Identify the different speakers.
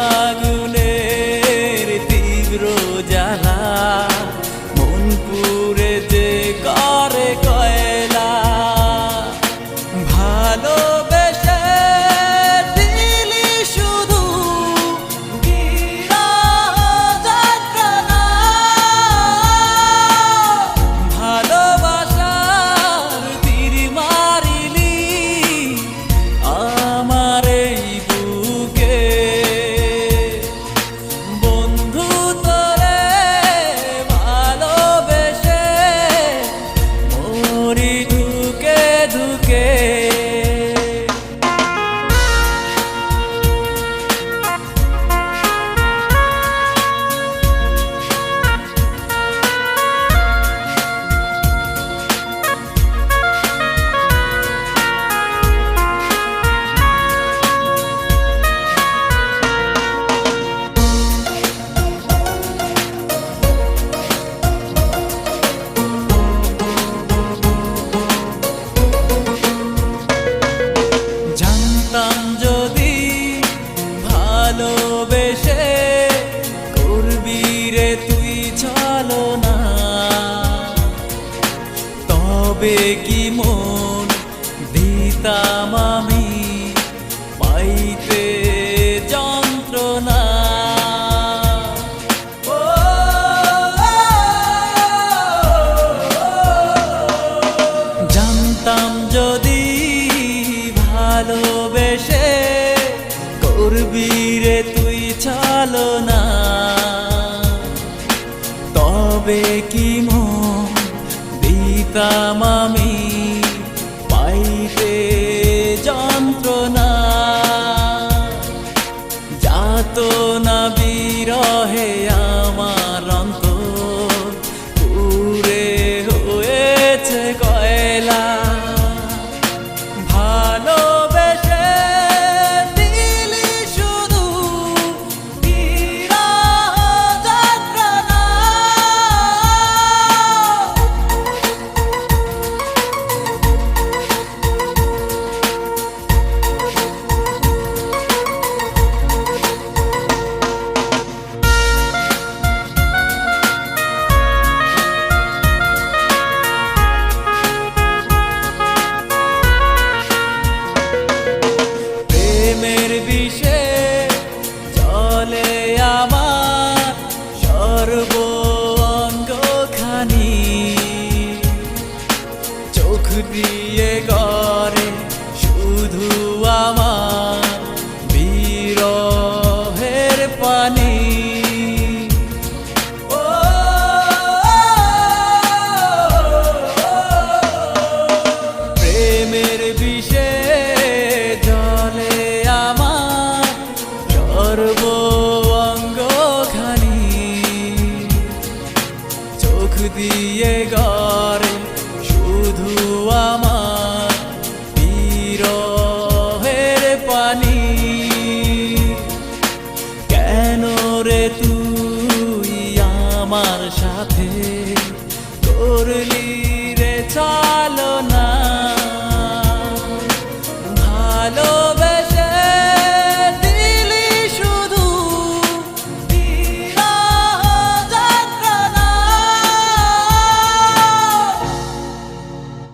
Speaker 1: Bhagavan. ভালোবেসে করবি রে তুই, চলো না। তবে কি মন দিতাম আমি পাইতে যন্ত্রণা? জানতাম যদি ভালোবেসে হবে কি মন? দিতাম আমি দিয়ে গড়ে শুধু আমার বিরহের পানি। কেন রে তুই আমার সাথে করলি?